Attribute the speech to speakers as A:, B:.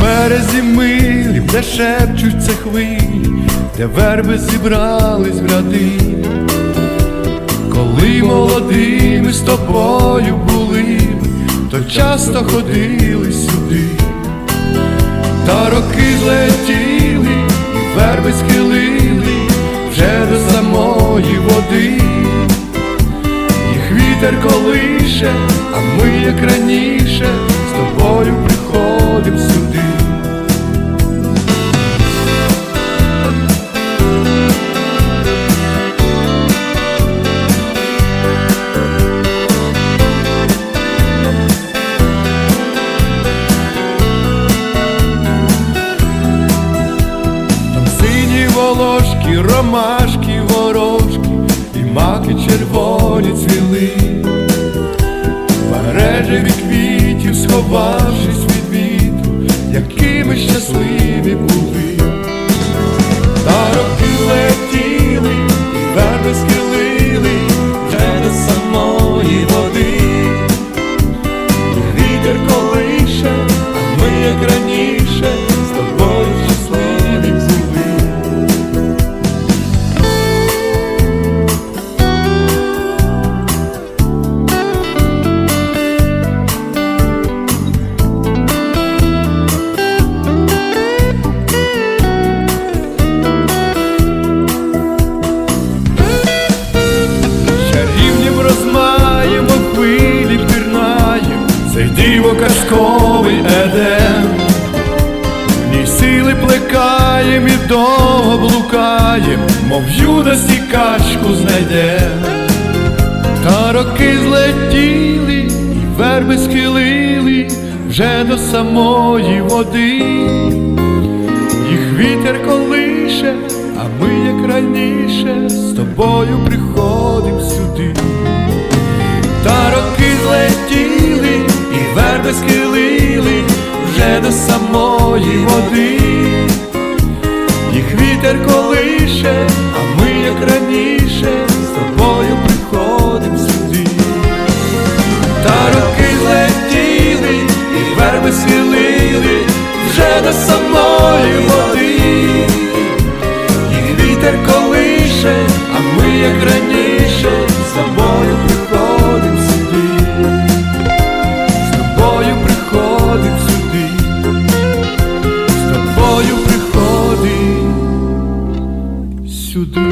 A: березі милі, де шепчуться хвилі, де верби зібрались в ряди. Коли молодими з тобою були, то часто ходили сюди, та роки злетіли, і верби схилили вже до самої води. Їх вітер колише, а ми, як раніше, ромашки, ворожки, і маки червоні цвіли, мережеві квітів, сховавшись диво казковий едем. В ній сили плекаєм і довго блукаєм, мов в юності качку знайдем. Та роки злетіли, і верби схилили вже до самої води. Їх вітер колише, а ми, як раніше, з тобою приходим сюди. схилили вже до самої води, і вітер колише, а ми, як раніше, з тобою приходимо сюди, з тобою приходим сюди, з тобою приходимо сюди.